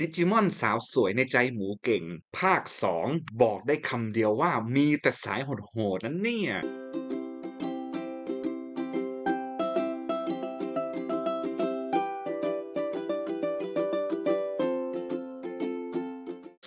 ดิจิมอนสาวสวยในใจหมูเก่ง ภาค 2 บอกได้คำเดียวว่ามีแต่สายโหดๆนั่นเนี่ย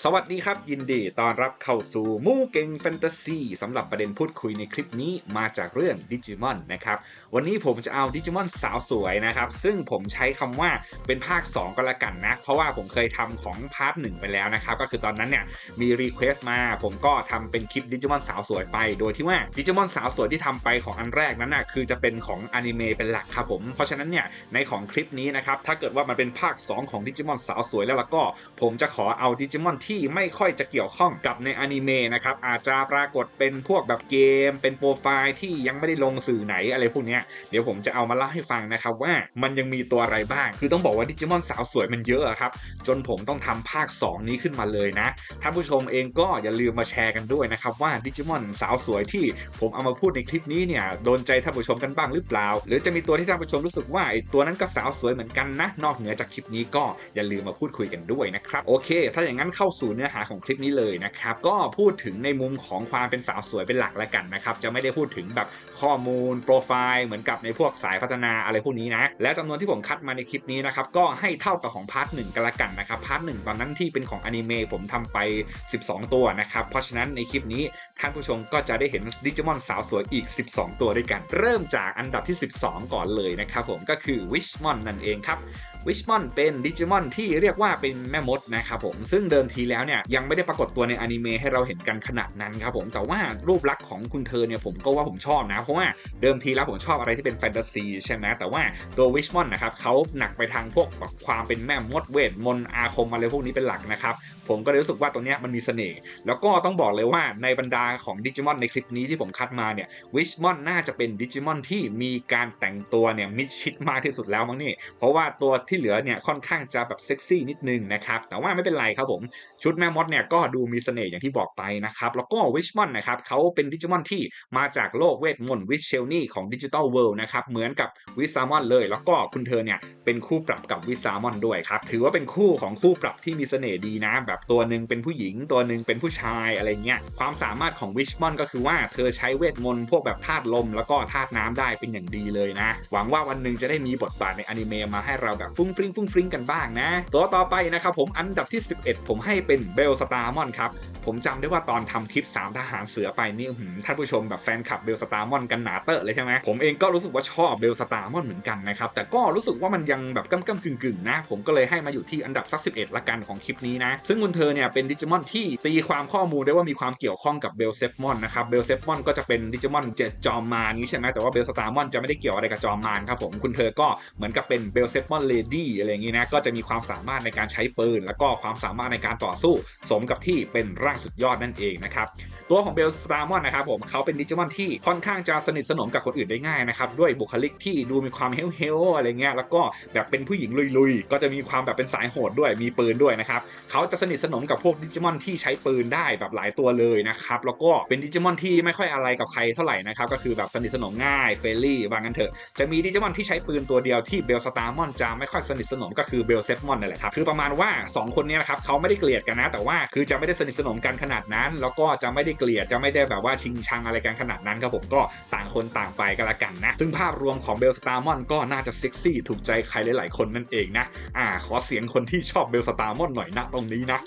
สวัสดีครับยินดีต้อนรับเข้าสู่มู่เก่งแฟนตาซีสำหรับประเด็นพูดคุยในคลิปนี้มาจากเรื่องดิจิมอนนะครับวันนี้ผมจะเอาดิจิมอนสาวสวยนะครับ ซึ่งผมใช้คำว่าเป็นภาค 2 ก็แล้วกันนะ เพราะว่าผมเคยทำของพาร์ทหนึ่งไปแล้วนะครับ ก็คือตอนนั้นเนี่ยมีรีเควสต์มาผมก็ทำเป็นคลิปดิจิมอนสาวสวยไป โดยที่ว่าดิจิมอนสาวสวยที่ทำไปของอันแรกนั้นนะคือจะเป็นของอนิเมะเป็นหลักครับผมเพราะฉะนั้นเนี่ยในของคลิปนี้นะครับถ้าเกิดว่ามันเป็นภาค 2 ของดิจิมอนสาวสวยแล้วแล้วก็ ผมจะขอเอาดิจิมอนที่ไม่ค่อยจะเกี่ยวข้องกับในอนิเมะนะครับอาจจะปรากฏเป็นพวกแบบเกม เป็นโปรไฟล์ที่ยังไม่ได้ลงสื่อไหนอะไรพวกนี้เดี๋ยวผมจะเอามาเล่าให้ฟังนะครับว่ามันยังมีตัวอะไรบ้าง คือต้องบอกว่าดิจิมอนสาวสวยมันเยอะครับจนผมต้องทำภาค 2 นี้ขึ้นมาเลยนะท่านผู้ชมเองก็อย่าลืมมาแชร์กันด้วยนะครับว่าดิจิมอนสาวสวยที่ผมเอามาพูดในคลิปนี้เนี่ยโดนใจท่านผู้ชมกันบ้างหรือเปล่า หรือจะมีตัวที่ท่านผู้ชมรู้สึกว่าไอ้ตัวนั้นก็สาวสวยเหมือนกันนะ นอกเหนือจากคลิปนี้ก็อย่าลืมมาพูดคุยกันด้วยนะครับโอเค ถ้าอย่างนั้นเข้าสูู่่เนื้อหาของคลิปนี้เลยนะครับก็พูดถึงในมุมของความเป็นสาวสวยเป็นหลักแล้วกันนะครับจะไม่ได้พูดถึงแบบข้อมูลโปรไฟล์เหมือนกับในพวกสายพัฒนาอะไรพวกนี้นะและจำนวนที่ผมคัดมาในคลิปนี้นะครับก็ให้เท่ากับของพาร์ทหนึ่งกันละกันนะครับพาร์ทหนึ่งตอนนั้นที่เป็นของอนิเมะผมทำไป 12 ตัวนะครับเพราะฉะนั้นในคลิปนี้ท่านผู้ชมก็จะได้เห็นดิจิมอนสาวสวยอีก 12 ตัวด้วยกัน เริ่มจากอันดับที่ 12 ก่อนเลยนะครับผมก็คือวิชมอนนั่นเองครับ วิชมอนเป็นดิจิมอนที่เรียกว่าเป็นแม่มดนะครับผมซึ่งเดิมทีแล้วเนี่ยยังไม่ได้ปรากฏตัวในอนิเมะให้เราเห็นกันขนาดนั้นครับผมแต่ว่ารูปลักษณ์ของคุณเธอเนี่ยผมก็ว่าผมชอบนะ เพราะว่าเดิมทีแล้วผมชอบอะไรที่เป็นแฟนตาซีใช่ไหมแต่ว่าตัววิชมอนนะครับเขาหนักไปทางพวกความเป็นแม่มดเวทมนต์อาคมอะไรพวกนี้เป็นหลักนะครับ ผมก็เลยรู้สึกว่าตัวเนี้ยมันมีเสน่ห์แล้วก็ต้องบอกเลยว่าในบรรดาของดิจิมอนในคลิปนี้ที่ผมคัดมาเนี่ยวิชมอนน่าจะเป็นดิจิมอนที่มีการแต่งตัวเนี่ยมิดชิดมากที่สุดแล้วมั้งนี่ เพราะว่าตัวที่เหลือเนี่ยค่อนข้างจะแบบเซ็กซี่นิดนึงนะครับ แต่ว่าไม่เป็นไรครับผม ชุดแม่มดเนี่ยก็ดูมีเสน่ห์อย่างที่บอกไปนะครับ แล้วก็วิชมอนนะครับเขาเป็นดิจิมอนที่มาจากโลกเวทมนต์วิชเชลนี่ของดิจิตอลเวิลด์นะครับ เหมือนกับวิซามอนเลย แล้วก็คุณเธอเนี่ยเป็นคู่ปรับกับวิซามอนด้วยครับ ถือว่าเป็นคู่ของคู่ปรับที่มีเสน่ห์ดีนะแบบตัวหนึ่งเป็นผู้หญิง ตัวหนึ่งเป็นผู้ชายอะไรเงี้ยความสามารถของวิชมอนก็คือว่าเธอใช้เวทมนต์พวกแบบธาตุลม แล้วก็ธาตุน้ำได้เป็นอย่างดีเลยนะ หวังว่าวันหนึ่งจะได้มีบทบาทในอนิเมะมาให้เราแบบฟุ้งฟริ้งฟุ้งฟริ้งกันบ้างนะ ตัวต่อไปนะครับผมอันดับที่ 11 ผมให้เป็นเบลสตาร์มอนครับผมจำได้ว่าตอนทำคลิป 3 ทหารเสือไปนี่ท่านผู้ชมแบบแฟนคลับเบลสตาร์มอนกันหนาเตอะเลยใช่ไหมผมเองก็รู้สึกว่าชอบเบลสตาร์มอนเหมือนกันนะครับแต่ก็รู้สึกว่ามันยังแบบก้ำก้ำกึ่งกึ่งๆนะ ผมก็เลยให้มาอยู่ที่อันดับสัก11ละกันของคลิปนี้นะซึ่งคุณเธอเนี่ยเป็นดิจิมอนที่ตีความข้อมูลได้ว่ามีความเกี่ยวข้องกับเบลเซฟมอนนะครับเบลเซฟมอนก็จะเป็นดิจิมอนเจ็ดจอมมารนี้ใช่ไหมแต่ว่าเบลสตาร์มอนจะไม่ได้เกี่ยวอะไรกับจอมมารครับผมคุณเธอก็เหมือนกับเป็นเบลเซฟมอนเลดี้อะไรอย่างงี้นะก็จะมีความสามารถในการใช้ปืน แล้วก็ความสามารถในการต่อสู้ สมกับที่เป็นร่างสุดยอดนั่นเองนะครับตัวของเบลสตาร์มอนนะครับผมเขาเป็นดิจิมอนที่ค่อนข้างจะสนิทสนมกับคนอื่นได้ง่ายนะครับด้วยบุคลิกที่ดูมีความเฮลเฮลอะไรเงี้ยแล้วก็แบบเป็นผู้หญิงลุยๆ ก็จะมีความแบบเป็นสายโหดด้วยมีปืนด้วยนะครับเขาจะสนิทสนมกับพวกดิจิมอนที่ใช้ปืนได้แบบหลายตัวเลยนะครับแล้วก็เป็นดิจิมอนที่ไม่ค่อยอะไรกับใครเท่าไหร่นะครับก็คือแบบสนิทสนมง่ายเฟรลี่ว่างั้นเถอะจะมีดิจิมอนที่ใช้ปืนตัวเดียวที่เบลสตาร์มอนจะไม่ค่อยสนิทสนมก็คือเบลเซฟมอนนั่นแหละครับคือประมาณว่าสองคนนี้นะครับเขาไม่ได้เกลียดกันนะ แต่ว่าคือจะไม่ได้สนิทสนมกันขนาดนั้น แล้วก็จะไม่ได้เกลียดจะไม่ได้แบบว่าชิงชังอะไรกันขนาดนั้นครับผมก็ต่างคนต่างไปกันละกันนะซึ่งภาพรวมของเบลสตาร์มอนก็น่าจะเซ็กซี่ถูกใจใครหลายๆคนนั่นเองนะอ่าขอเสียงคนที่ชอบเบลสตาร์มอนหน่อยนะตรงนี้นะ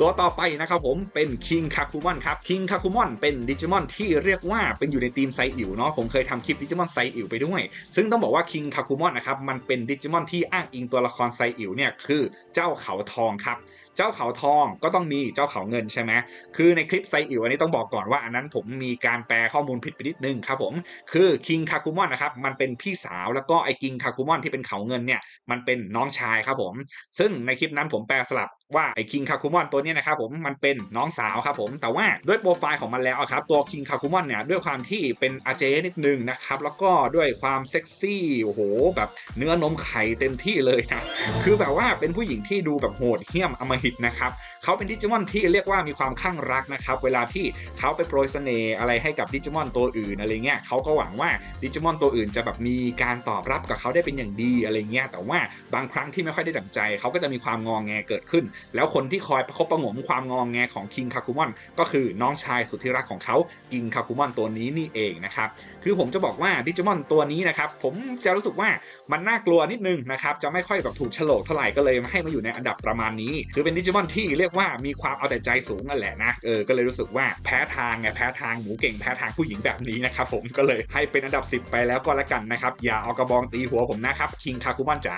ตัวต่อไปนะครับผมเป็นคิงคาคุมอนครับคิงคาคุมอนเป็นดิจิมอนที่เรียกว่าเป็นอยู่ในทีมไซอิ๋วเนาะผมเคยทำคลิปดิจิมอนไซอิ๋วไปด้วย ซึ่งต้องบอกว่าคิงคาคุมอนนะครับมันเป็นดิจิมอนที่อ้างอิงตัวละครไซอิ๋วเนี่ยคือเจ้าเขาทองครับเจ้าเขาทองก็ต้องมีเจ้าเขาเงินใช่ไหมคือในคลิปไซอิ๋วอันนี้ต้องบอกก่อนว่าอันนั้นผมมีการแปลข้อมูลผิดไปนิดนึงครับผม คือคิงคาคุมอนนะครับมันเป็นพี่สาวแล้วก็ไอ้คิงคาคุมอนที่เป็นเขาเงินเนี่ยมันเป็นน้องชายครับผม ซึ่งในคลิปนั้นผมแปลสลับ ว่าไอ้คิงคาคุมอนตัวนี้นะครับผมมันเป็นน้องสาวครับผมแต่ว่าด้วยโปรไฟล์ของมันแล้วครับตัวคิงคาคุมอนเนี่ยด้วยความที่เป็นอาเจนิดนึงนะครับแล้วก็ด้วยความเซ็กซี่โอ้โหแบบเนื้อนมไข่เต็มที่เลยนะคือแบบว่าเป็นผู้หญิงที่ดูแบบโหดเหี้ยมอมผิดนะครับเขาเป็นดิจิมอนที่เรียกว่ามีความข้างรักนะครับเวลาที่เขาไปโปรยเสน่ห์อะไรให้กับดิจิมอนตัวอื่นอะไรเงี้ยเขาก็หวังว่าดิจิมอนตัวอื่นจะแบบมีการตอบรับกับเขาได้เป็นอย่างดีอะไรเงี้ยแต่ว่าบางครั้งที่ไม่ค่อยได้ดั่งใจเขาก็จะมีความงองแงเกิดขึ้นแล้วคนที่คอยประคบประงมความงองแงของคิงคาคุมอนก็คือน้องชายสุดที่รักของเขากิงคาคุมอนตัวนี้นี่เองนะครับคือผมจะบอกว่าดิจิมอนตัวนี้นะครับผมจะรู้สึกว่ามันน่ากลัวนิดนึงนะครับจะไม่ค่อยแบบถูกโฉลกเท่าไหร่ก็เลยให้มาอยู่ในอันดับประมาณนี้ คือเป็นดิจิมอนที่เรียกว่ามีความเอาแต่ใจสูงนั่นแหละนะเออก็เลยรู้สึกว่าแพ้ทางไงแพ้ทางหมูเก่งแพ้ทางผู้หญิงแบบนี้นะครับผมก็เลยให้เป็นอันดับ 10 ไปแล้วก็แล้วกันนะครับอย่าเอากระบองตีหัวผมนะครับคิงคาคุมอนจ๋า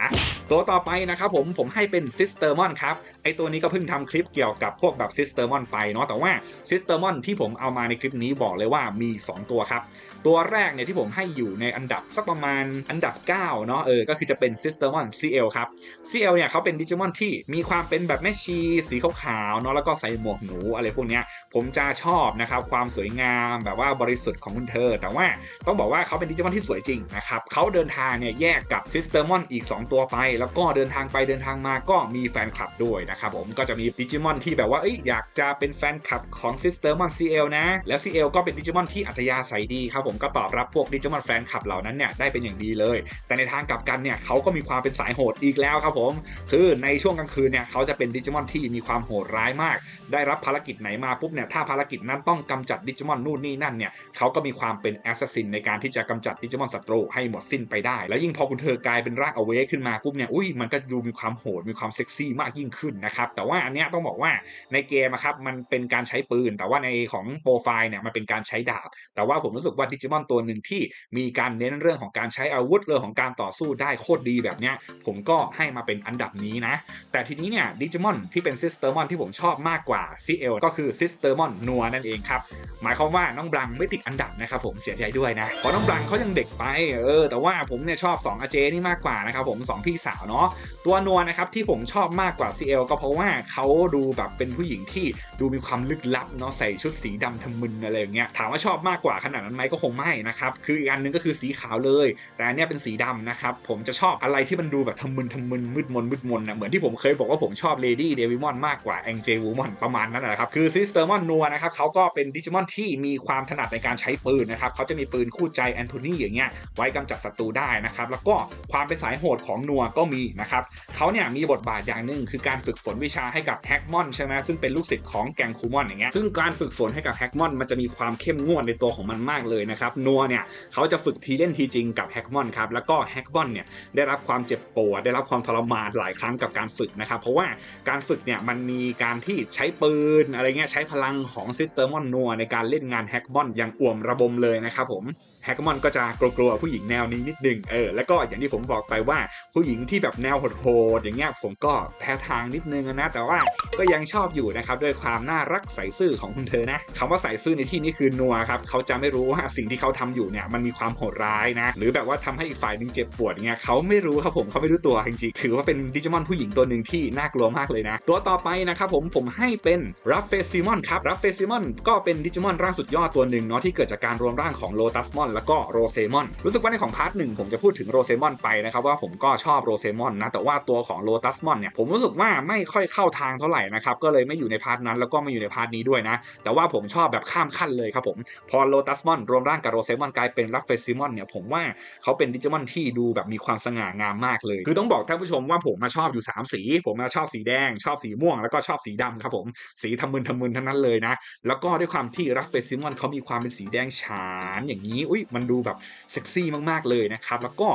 ตัวต่อไปนะครับผมผมให้เป็นซิสเตอร์มอนครับไไอตัวนี้ก็เพิ่งทำคลิปเกี่ยวกับพวกแบบซิสเตอร์มอนไปเนาะแต่ว่าซิสเตอร์มอนที่ผมเอามาในคลิปนี้บอกเลยว่ามี 2 ตัวครับ ตัวแรกเนี่ยที่ผมให้อยู่ในอันดับสักประมาณอันดับ 9 เนาะเออก็คือจะเป็น Systemon CL ครับ CL เนี่ยเขาเป็นดิจิมอนที่มีความเป็นแบบแม่ชีสีขาวๆเนาะแล้วก็ใส่หมวกหนูอะไรพวกเนี้ยผมจะชอบนะครับความสวยงามแบบว่าบริสุทธิ์ของคุณเธอ แต่ว่าต้องบอกว่าเขาเป็นดิจิมอนที่สวยจริงนะครับเขาเดินทางเนี่ยแยกกับ Systemon อีก 2 ตัวไป แล้วก็เดินทางไปเดินทางมาก็มีแฟนคลับด้วยนะครับผมก็จะมีดิจิมอนที่แบบว่าอยอยากจะเป็นแฟนคลับของ Systemon CL นซีเอลนะ แล้ว CL ก็เป็นดิจิมอนที่อัธยาศัยดีครับผมก็ตอบรับพวกดิจิมอนแฟนคลับเหล่านั้นเนี่ยได้เป็นอย่างดีเลย แต่ในทางกลับกันเนี่ยเขาก็มีความเป็นสายโหดอีกแล้วครับผม คือในช่วงกลางคืนเนี่ยเขาจะเป็นดิจิมอนที่มีความโหดร้ายมาก ได้รับภารกิจไหนมาปุ๊บเนี่ยถ้าภารกิจนั้นต้องกำจัดดิจิมอนนู่นนี่นั่นเนี่ยเขาก็มีความเป็นแอสซัสซินในการที่จะกำจัดดิจิมอนศัตรูให้หมดสิ้นไปได้ แล้วยิ่งพอคุณเธอกลายเป็นร่างอเวกขึ้นมาปุ๊บเนี่ยอุ้ยมันก็ดูมีความโหดมีความเซ็กซี่มากยิ่งขึ้นนะครับแต่ว่าอันเนี้ยต้องบอกว่าในเกมครับมันเป็นการใช้ปืน แต่ว่าในของโปรไฟล์เนี่ยมันเป็นการใช้ดาบ แต่ว่าผมรู้สึกว่าดิจิมอนตัวหนึ่งที่มีการเน้นเรื่องของการใช้อาวุธเรื่องของการต่อสู้ได้โคตรดีแบบเนี้ยผมก็ให้มาเป็นอันดับนี้นะ แต่ทีนี้เนี่ยดิจิมอนที่เป็นซิสเตอร์มอนที่ผมชอบมากกว่า CL ก็คือซิสเตอร์มอนนัวนั่นเองครับหมายความว่าน้องบลังไม่ติดอันดับนะครับผมเสียใจด้วยนะเพราะน้องบลังเขายังเด็กไปเออแต่ว่าผมเนี่ยชอบ2อาเจนี่มากกว่านะครับผม2พี่สาวเนาะตัวนัวนะครับที่ผมชอบมากกว่า CL ก็เพราะว่าเขาดูแบบเป็นผู้หญิงที่ดูมีความลึกลับเนาะใส่ชุดสีดำทะมึนอะไรอย่างเงี้ยถามว่าชอบมากกว่าขนาดนั้นไหมก็คงไม่นะครับคืออีกอันนึงก็คือสีขาวเลย แต่อันเนี้ยเป็นสีดำนะครับผมจะชอบอะไรที่มันดูแบบทะมึนทะมึนมืดมนมืดมนนะเหมือนที่ผมเคยบอกว่าผมชอบเลดี้เดวิมอนมากกว่าแองเจวูมอนประมาณนั้นนะครับคือซิสเตอร์มอนนัวนะครับเขาก็เป็นดิจิมอนที่มีความถนัดในการใช้ปืนนะครับเขาจะมีปืนคู่ใจแอนโทนีอย่างเงี้ยไว้กำจัดศัตรูได้นะครับแล้วก็ความเป็นสายโหดของนัวก็มีนะครับเขาเนี่ยมีบทบาทอย่างหนึ่งคือการฝึกฝนวิชาให้กับแฮกมอนใช่ไหมซึ่งเป็นลูกศิษย์ของแกงคูมอนอย่างเงี้ยซึ่งการฝึกฝนให้กับแฮกมอนมันจะมีความเข้มงวดในตัวของมันมากเลยนะครับนัวเนี่ยเขาจะฝึกทีเล่นทีจริงกับแฮกมอนครับแล้วก็แฮกมอนเนี่ยได้รับความเจ็บปวดได้รับความทรมานหลายครั้งกับการฝึกนะครับเพราะว่าการฝึกเนี่ยมันมีการที่ใช้ปืนอะไรเงี้ยใช้พลังของซิสเตอร์มอนนัวในการเล่นงานแฮกมอนอย่างอ่วมระบมเลยนะครับผม แฮกมอนก็จะกลัวๆผู้หญิงแนวนี้นิดนึงเออแล้วก็อย่างที่ผมบอกไปว่าผู้หญิงที่แบบแนวโหดๆอย่างเงี้ยผมก็แพ้ทางนิดนึงนะแต่ว่าก็ยังชอบอยู่นะครับด้วยความน่ารักใส่ซื่อของคุณเธอนะคำว่าใส่ซื่อในที่นี้คือนัวครับเขาจะไม่รู้ว่าสิ่งที่เขาทำอยู่เนี่ยมันมีความโหดร้ายนะ หรือแบบว่าทำให้อีกฝ่ายหนึงเจ็บปวดเงี้ยเขาไม่รู้ครับผมเขาไม่รู้ตัวจริงๆถือว่าเป็นดิจิมอนผู้หญิงตัวหนึ่งที่น่ากลัวมากเลยนะ ตัวต่อไปนะครับผมผมให้เป็นรับเฟซิมอนครับรับเฟซิมอนก็เป็นดิจิมอนร่างสุดยอดตัวหนึ่งเนาะที่เกิดจากการรวมร่างของโลตัสมอนแล้วก็โรเซมอนรู้สึกว่าในของพาร์ทหนึ่งผมจะพูดถึงโรเซมอนไปนะครับว่าผมก็ชอบโรเซมอนนะแต่ว่าตัวของโลตัสมอนเนี่ยผมรู้สึกว่าไม่ค่อยเข้าทางเท่าไหร่นะครับก็เลยไม่อยู่ในพาร์ทนั้นแล้วก็ไม่อยู่ในพาร์ทนี้ด้วยนะ แต่ว่าผมชอบแบบข้ามขั้นเลยครับผมพอโลตัสมอนรวมร่างกับโรเซมอนกลายเป็นรับเฟซิมอนเนี่ยผมว่าเขาเป็นดิจิมอนที่ดูแบบมีความสง่างามมากเลย คือต้องบอกท่านผู้ชมว่าผมมาชอบอยู่ 3 สี ผมมาชอบสีแดง ชอบสีม่วงแล้วก็ชอบสีดำครับผมสีทำมึนทำมึนทั้งนั้นเลยนะ แล้วก็ด้วยความที่รับเฟซิมอนเขามีความเป็นสีแดงฉานอย่างนี้อุ้ยมันดูแบบเซ็กซี่มากๆเลยนะครับแล้วก็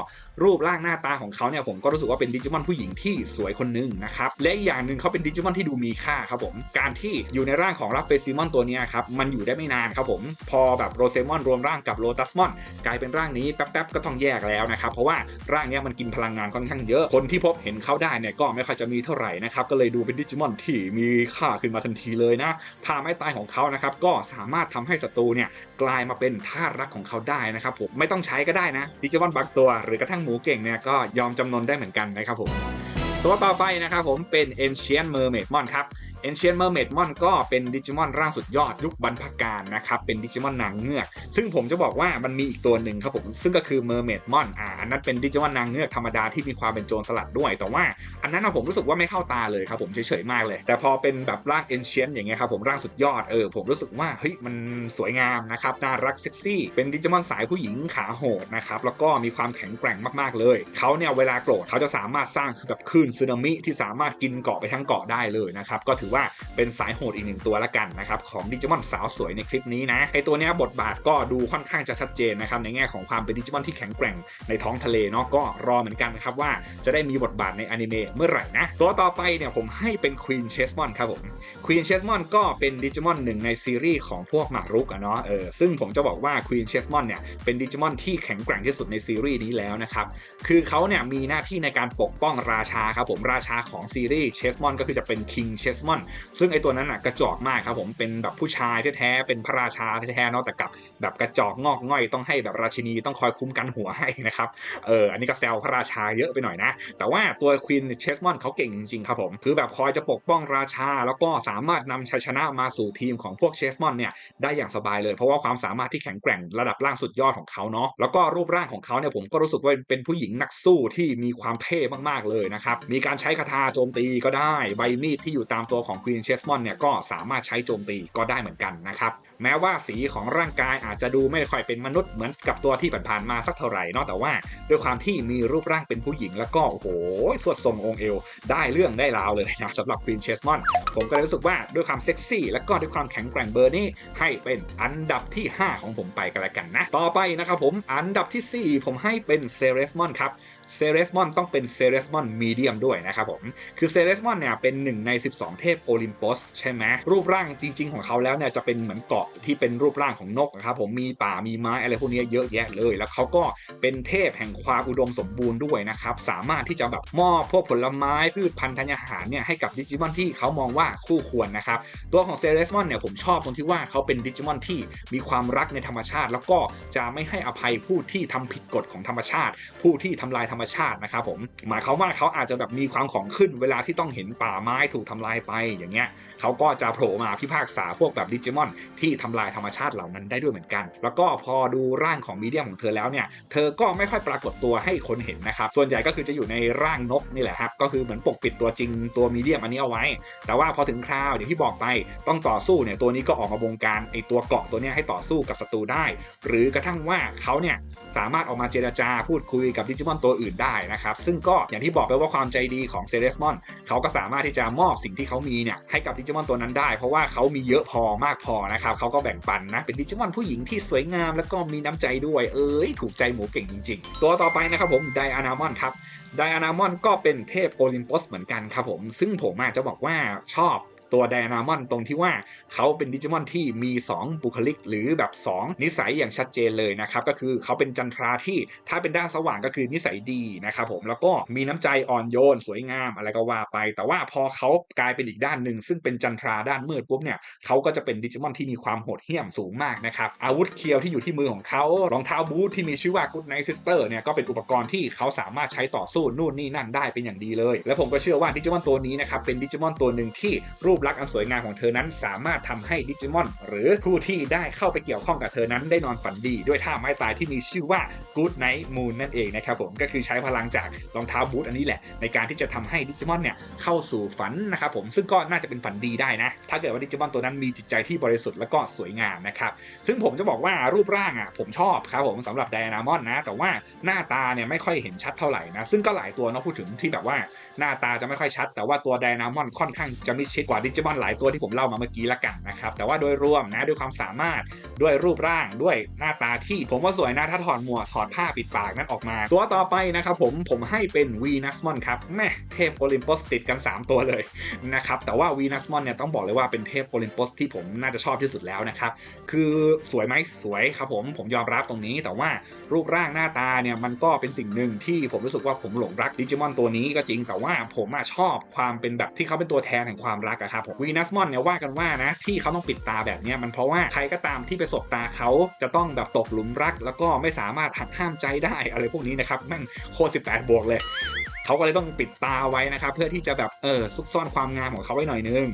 รูปร่างหน้าตาของเขาเนี่ยผมก็รู้สึกว่าเป็นดิจิมอนผู้หญิงที่สวยคนหนึ่งนะครับและอีกอย่างหนึ่งเขาเป็นดิจิมอนที่ดูมีค่าครับผมการที่อยู่ในร่างของรับเฟซิมอนตัวนี้ครับมันอยู่ได้ไม่นานครับผมพอแบบโรเซมอนรวมร่างกับโลตัสมอนกลายเป็นร่างนี้แป๊บๆก็ต้องแยกแล้วนะครับเพราะว่าร่างนี้มันกินพลังงานค่อนข้างเยอะคนที่พบเห็นเขาได้เนี่ยก็ไม่ค่อยจะมีเท่าไหร่นะครับก็เลยดูเป็นดิจิมอนที่มีค่าขึ้นมาทันทีเลยนะท่าไม้ตายของเขานะครับก็สามารถทำให้ศัตรูเนี่ยกลายมาเป็นทารักของเขาได้ได้นะครับผมไม่ต้องใช้ก็ได้นะดิจิมอนบางตัว หรือกระทั่งหมูเก่งเนี่ยก็ยอมจำนนได้เหมือนกันนะครับผมตัวต่อไปนะครับผมเป็น Ancient Mermaid Mon ครับ Ancient Mermaidmon ก็เป็นดิจิมอนร่างสุดยอดยุคบรรพกาลนะครับ เป็นดิจิมอนนางเงือก ซึ่งผมจะบอกว่ามันมีอีกตัวหนึ่งครับผม ซึ่งก็คือ Mermaidmon อ่าอันนั้นเป็นดิจิมอนนางเงือกธรรมดาที่มีความเป็นโจรสลัดด้วย แต่ว่าอันนั้นนะผมรู้สึกว่าไม่เข้าตาเลยครับผมเฉยๆมากเลย แต่พอเป็นแบบร่าง Ancient อย่างเงี้ยครับผมร่างสุดยอดเออผมรู้สึกว่าเฮ้ยมันสวยงามนะครับน่ารักเซ็กซี่เป็นดิจิมอนสายผู้หญิงขาโหดนะครับแล้วก็มีความแข็งแกร่งมากๆเลยเขาเนี่ยเวลาโกรธเขาจะสามารถสร้างแบบคลื่นสึนามิที่สามารถกินเกาะไปทั้งเกาะได้เลยนะครับก็ถือว่าเป็นสายโหดอีกหนึ่งตัวละกันนะครับของดิจิมอนสาวสวยในคลิปนี้นะไอตัวเนี้ยบทบาทก็ดูค่อนข้างจะชัดเจนนะครับในแง่ของความเป็นดิจิมอนที่แข็งแกร่งในท้องทะเลเนาะก็รอเหมือนกันนะครับว่าจะได้มีบทบาทในอนิเมะเมื่อไหร่นะตัวต่อไปเนี่ยผมให้เป็นควีนเชสมอนครับผมควีนเชสมอนก็เป็นดิจิมอนหนึ่งในซีรีส์ของพวกหมากรุกอะเนาะเออซึ่งผมจะบอกว่าควีนเชสมอนเนี่ยเป็นดิจิมอนที่แข็งแกร่งที่สุดในซีรีส์นี้แล้วนะครับคือเขาเนี่ยมีหน้าที่ในการปกป้องราชาครับผมราชาของซีรีส์เชสมอนก็คือจะเป็นคิงเชสมอนซึ่งไอตัวนั้นอะกระจอกมากครับผมเป็นแบบผู้ชายแท้ๆเป็นพระราชาแท้ๆเนาะแต่กับแบบกระจอกงอกง่อยต้องให้แบบราชินีต้องคอยคุ้มกันหัวให้นะครับเอออันนี้ก็แซวพระราชาเยอะไปหน่อยนะ แต่ว่าตัวควีนเชสมอนเขาเก่งจริงๆครับผมคือแบบคอยจะปกป้องราชา แล้วก็สามารถนำชัยชนะมาสู่ทีมของพวกเชสมอนเนี่ยได้อย่างสบายเลย เพราะว่าความสามารถที่แข็งแกร่งระดับล่างสุดยอดของเขาเนาะแล้วก็รูปร่างของเขาเนี่ยผมก็รู้สึกว่าเป็นผู้หญิงนักสู้ที่มีความเท่มากๆเลยนะครับมีการใช้คาถาโจมตีก็ได้ใบมีดที่อยู่ตามตัวของควีนเชสมอนเนี่ยก็สามารถใช้โจมตีก็ได้เหมือนกันนะครับแม้ว่าสีของร่างกายอาจจะดูไม่ค่อยเป็นมนุษย์เหมือนกับตัวที่ผ่านๆมาสักเท่าไหร่นอกแต่ว่า ด้วยความที่มีรูปร่างเป็นผู้หญิงแล้วก็โอ้โหสวดทรงองค์เอว ได้เรื่องได้ราวเลยนะสำหรับควีนเชสมอนผมก็เลยรู้สึกว่าด้วยความเซ็กซี่ แล้วก็ด้วยความแข็งแกร่งเบอร์นี้ ให้เป็นอันดับที่ 5 ของผมไปกันแล้วกันนะ ต่อไปนะครับผมอันดับทีสี่4 ผมให้เป็นเซเรสมอนครับ เซเรสมอนต้องเป็นเซเรสมอนมีเดียมด้วยนะครับผม คือเซเรสมอนเนี่ยเป็นหนึ่งใน 12 เทพโอลิมปัสใช่ไหมรูปร่างจริง ๆ ของเขาแล้วเนี่ยจะเป็นเหมือนเกาะที่เป็นรูปร่างของนกนะครับผมมีป่ามีไม้อะไรพวกนี้เยอะแยะเลย แล้วเขาก็เป็นเทพแห่งความอุดมสมบูรณ์ด้วยนะครับสามารถที่จะแบบมอบพวกผลไม้พืชพันธุ์ธัญญาหารเนี่ยให้กับดิจิมอนที่เขามองว่าคู่ควรนะครับตัวของเซเรสมอนเนี่ยผมชอบตรงที่ว่าเขาเป็นดิจิมอนที่มีความรักในธรรมชาติ แล้วก็จะไม่ให้อภัยผู้ที่ทำผิดกฎของธรรมชาติ ผู้ที่ทำลายธรรมชาตินะครับผมหมายเขามว่าเขาอาจจะแบบมีความของขึ้นเวลาที่ต้องเห็นป่าไม้ถูกทำลายไปอย่างเงี้ยเขาก็จะโผล่มาพิพากษาพวกแบบดิจิมอน ที่ทำลายธรรมชาติเหล่านั้นได้ด้วยเหมือนกัน แล้วก็พอดูร่างของมีเดียมของเธอแล้วเนี่ยเธอก็ไม่ค่อยปรากฏตัวให้คนเห็นนะครับส่วนใหญ่ก็คือจะอยู่ในร่างนกนี่แหละครับก็คือเหมือนปกปิดตัวจริงตัวมีเดียมอันนี้เอาไว้ แต่ว่าพอถึงคราวอย่างที่บอกไปต้องต่อสู้เนี่ยตัวนี้ก็ออกมาบงการไอตัวเกาะตัวเนี้ยให้ต่อสู้กับศัตรูได้ หรือกระทั่งว่าเขาเนี่ยสามารถออกมาเจรจาพูดคุยกับดิจิมอนตัวอื่นได้นะครับ ซึ่งก็อย่างที่บอกไปว่าความใจดีของเซเลสมอนเขาก็สามารถที่จะมอบสิ่งที่เขามีเนี่ยให้กับดิจิมอนตัวนั้นได้ เพราะว่าเขามีเยอะพอมากพอนะครับเขาก็แบ่งปันนะเป็นดิจิมอนผู้หญิงที่สวยงามแล้วก็มีน้ำใจด้วยเอ้ยถูกใจหมูเก่งจริง ๆ ตัวต่อไปนะครับผมไดอานามอนครับไดอานามอนก็เป็นเทพโอลิมปัสเหมือนกันครับผม ซึ่งผมอาจจะบอกว่าชอบ ตัวไดนามอนตรงที่ว่าเขาเป็นดิจิมอนที่มี 2 บุคลิก หรือแบบ 2 นิสัยอย่างชัดเจนเลยนะครับ ก็คือเขาเป็นจันทราที่ถ้าเป็นด้านสว่างก็คือนิสัยดีนะครับผมแล้วก็มีน้ำใจอ่อนโยนสวยงามอะไรก็ว่าไป แต่ว่าพอเขากลายเป็นอีกด้านหนึ่งซึ่งเป็นจันทราด้านมืดปุ๊บเนี่ยเขาก็จะเป็นดิจิมอนที่มีความโหดเหี้ยมสูงมากนะครับอาวุธเคียวที่อยู่ที่มือของเขารองเท้าบูทที่มีชื่อว่า Good Night Sister เนี่ยก็เป็นอุปกรณ์ที่เขาสามารถใช้ต่อสู้นู่นนี่นั่นได้เป็นอย่างดีเลย และผมก็เชื่อว่าดิจิมอนตัวนี้นะครับเป็นดิจิมอนตัวหนึ่งที่รูปลักษณ์อันสวยงามของเธอนั้น สามารถทำให้ดิจิมอน หรือผู้ที่ได้เข้าไปเกี่ยวข้องกับเธอนั้นได้นอนฝันดี ด้วยท่าไม้ตายที่มีชื่อว่า Good Night Moon นั่นเองนะครับผมก็คือใช้พลังจากรองเท้าบูทอันนี้แหละ ในการที่จะทำให้ดิจิมอนเนี่ยเข้าสู่ฝันนะครับผมซึ่งก็น่าจะเป็นฝันดีได้นะ ถ้าเกิดว่าดิจิมอนตัวนั้นมีจิตใจที่บริสุทธิ์แล้วก็สวยงามนะครับซึ่งผมจะบอกว่ารูปร่างอะผมชอบครับผมสำหรับไดนามอนนะ แต่ว่าหน้าตาเนี่ยไม่ค่อยเห็นชัดเท่าไหร่นะซึ่งก็หลายตัวเนาะพูดถึงที่แบบว่าหน้าตาจะไม่ค่อยชัด แต่ว่าตัวไดนามอนค่อนข้างจะมิดชิดกว่าดิจิมอนหลายตัวที่ผมเล่ามาเมื่อกี้ละกันนะครับ แต่ว่าโดยรวมนะด้วยความสามารถด้วยรูปร่างด้วยหน้าตาที่ผมว่าสวยนะถ้าถอดหมวกถอดผ้าปิดปากนั้นออกมา ตัวต่อไปนะครับผมผมให้เป็นวีนัสมอนครับแม่เทพโอลิมปัสติดกัน 3 ตัวเลยนะครับแต่ว่าวีนัสมอนเนี่ยต้องบอกเลยว่าเป็นเทพโอลิมปัสที่ผมน่าจะชอบที่สุดแล้วนะครับคือสวยไหมสวยครับผมผมยอมรับตรงนี้ แต่ว่ารูปร่างหน้าตาเนี่ยมันก็เป็นสิ่งหนึ่งที่ผมรู้สึกว่าผมหลงรักดิจิมอนตัวนี้ก็จริงแต่ว่าผมอะชอบความเป็นแบบที่เขาเป็นตัวแทนแห่งความรักอะครับผมวีนัสมอนเนี่ยว่ากันว่านะที่เขาต้องปิดตาแบบนี้มันเพราะว่าใครก็ตามที่ไปสบตาเขาจะต้องแบบตกหลุมรัก แล้วก็ไม่สามารถหักห้ามใจได้อะไรพวกนี้นะครับแม่งโคตร18บวกเลย เขาก็เลยต้องปิดตาไว้นะครับเพื่อที่จะแบบเออซุกซ่อนความงามของเขาไว้หน่อยนึง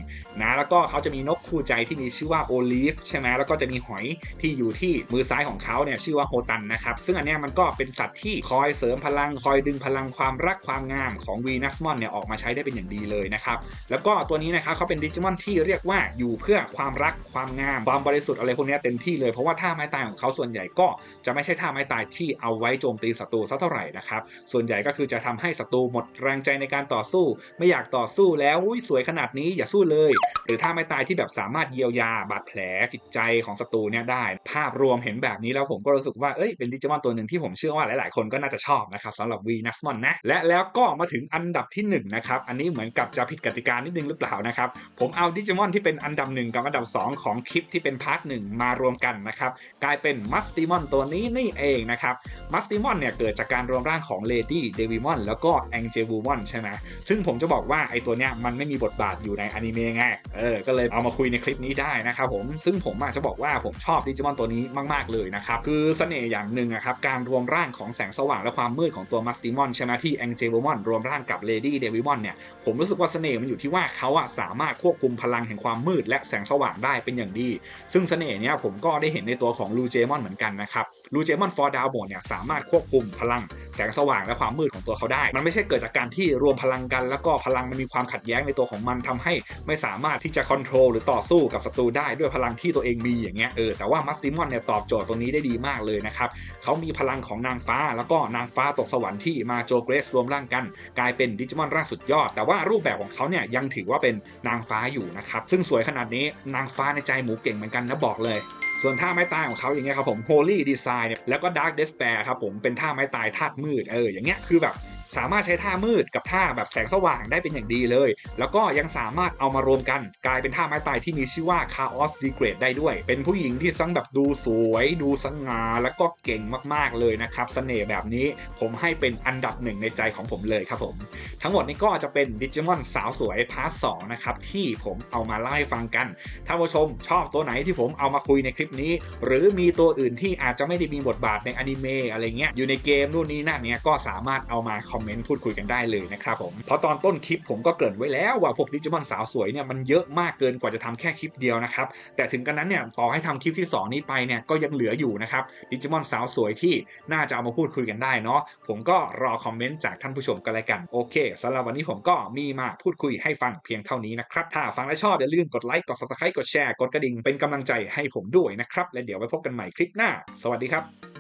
นะแล้วก็เขาจะมีนกคู่ใจที่มีชื่อว่าโอลิฟใช่ไหมแล้วก็จะมีหอยที่อยู่ที่มือซ้ายของเขาเนี่ยชื่อว่าโฮตันนะครับซึ่งอันเนี้ยมันก็เป็นสัตว์ที่คอยเสริมพลังคอยดึงพลังความรักความงามของวีนัสมอนเนี่ยออกมาใช้ได้เป็นอย่างดีเลยนะครับแล้วก็ตัวนี้นะครับเขาเป็นดิจิมอนที่เรียกว่าอยู่เพื่อความรักความงามความบริสุทธิ์อะไรพวกนี้เต็มที่เลยเพราะว่าท่าไม้ตายของเขาส่วนใหญ่ก็จะไม่ใช่ท่าไม้ตายที่เอาไว้โจมตีศัตรูสักเท่าไหร่นะครับส่วนใหญ่ก็คือจะทำให้ศัตรูหมดแรงใจในการต่อสู้ ไม่อยากต่อสู้แล้วอุ้ยสวยขนาดนี้อย่าสู้เลย หรือท่าไม้ตายที่แบบสามารถเยียวยาบาดแผลจิตใจของศัตรูเนี่ยได้ ภาพรวมเห็นแบบนี้แล้วผมก็รู้สึกว่าเอ้ยเป็นดิจิมอนตัวหนึ่งที่ผมเชื่อว่าหลาย ๆ คนก็น่าจะชอบนะครับสำหรับวีนัสมอนนะและแล้วก็มาถึงอันดับที่หนึ่งนะครับอันนี้เหมือนกับจะผิดกติกานิดนึงหรือเปล่านะครับผมเอาดิจิมอนที่เป็นอันดับหนึ่งกับอันดับสองของคลิปที่เป็นพาร์ทหนึ่งมารวมกันนะครับกลายเป็นมัสติมอนตัวนี้นี่เองนะครับมัสติมอนเนี่ยเกิดจากการรวมร่างของเลดี้เดวิมอนแล้วก็แองเจวูมอนใช่ไหมซึ่งผมจะบอกว่าไอตัวเนี้ยมันไม่มีบทบาทอยู่ในอนิเมะไงเออก็เลยเอามาคุยในคลิปนี้ได้นะครับผมซึ่งผมอาจจะบอกว่าผมชอบดิจิมอนตัวนี้มาก ๆ เลยนะครับคือเสน่ห์อย่างหนึ่งอะครับการรวมร่างของแสงสว่างและความมืดของตัวมัสติมอนใช่ไหมที่แองเจวูมอนรวมร่างกับเลดี้เดวิมอนเนี่ยผมรู้สึกว่าเสน่ห์มันอยู่ที่ว่าเขาอะสามารถควบคุมพลังแห่งความมืดและแสงสว่างได้เป็นอย่างดี ซึ่งเสน่ห์เนี้ยผมก็ได้เห็นในตัวของลูเจมอนเหมือนกันนะครับ ลูเจมอนฟอร์ดาวโหมดเนี่ยสามารถควบคุมพลังแสงสว่างและความมืดของตัวเขาได้ มันไม่ใช่เกิดจากการที่รวมพลังกัน แล้วก็พลังมันมีความขัดแย้งในตัวของมันทำให้ไม่สามารถที่จะคอนโทรลหรือต่อสู้กับศัตรูได้ด้วยพลังที่ตัวเองมีอย่างเงี้ยเออแต่ว่ามัสติมอนเนี่ยตอบโจทย์ตรงนี้ได้ดีมากเลยนะครับเขามีพลังของนางฟ้า แล้วก็นางฟ้าตกสวรรค์ที่มาโจเกรสรวมร่างกัน กลายเป็นดิจิมอนร่างสุดยอด แต่ว่ารูปแบบของเขาเนี่ยยังถือว่าเป็นนางฟ้าอยู่นะครับซึ่งสวยขนาดนี้นางฟ้าในใจหมูเก่งเหมือนกันนะบอกเลย ส่วนท่าไม้ตายของเขาอย่างเงี้ยครับผม Holy Design เนี่ยแล้วก็ Dark Despair ครับผมเป็นท่าไม้ตายธาตุมืดเอออย่างเงี้ยคือแบบ สามารถใช้ท่ามืดกับท่าแบบแสงสว่างได้เป็นอย่างดีเลย แล้วก็ยังสามารถเอามารวมกันกลายเป็นท่าไม้ตายที่มีชื่อว่า Chaos Degrade ได้ด้วย เป็นผู้หญิงที่ทั้งแบบดูสวย ดูสง่าแล้วก็เก่งมากๆเลยนะครับเสน่ห์แบบนี้ผมให้เป็นอันดับหนึ่งในใจของผมเลยครับผม ทั้งหมดนี้ก็จะเป็นดิจิมอนสาวสวยพาร์ทสองนะครับที่ผมเอามาเล่าให้ฟังกัน ถ้าผู้ชมชอบตัวไหนที่ผมเอามาคุยในคลิปนี้ หรือมีตัวอื่นที่อาจจะไม่ได้มีบทบาทในอนิเมะอะไรเงี้ยอยู่ในเกมนู่นนี่นั่นเนี้ยก็สามารถเอามาคอมเมนต์พูดคุยกันได้เลยนะครับผมเพราะตอนต้นคลิปผมก็เกริ่นไว้แล้วว่าพวกดิจิมอนสาวสวยเนี่ยมันเยอะมากเกินกว่าจะทำแค่คลิปเดียวนะครับแต่ถึงกันนั้นเนี่ยต่อให้ทำคลิปที่ 2 นี้ไปเนี่ยก็ยังเหลืออยู่นะครับดิจิมอนสาวสวยที่น่าจะเอามาพูดคุยกันได้เนาะผมก็รอคอมเมนต์จากท่านผู้ชมกันเลยกันโอเคสำหรับวันนี้ผมก็มีมาพูดคุยให้ฟังเพียงเท่านี้นะครับถ้าฟังและชอบอย่าลืมกดไลค์กด subscribe กดแชร์กดกระดิ่งเป็นกำลังใจให้ผมด้วยนะครับและเดี๋ยวไว้พบกันใหม่คลิปหน้า สวัสดีครับ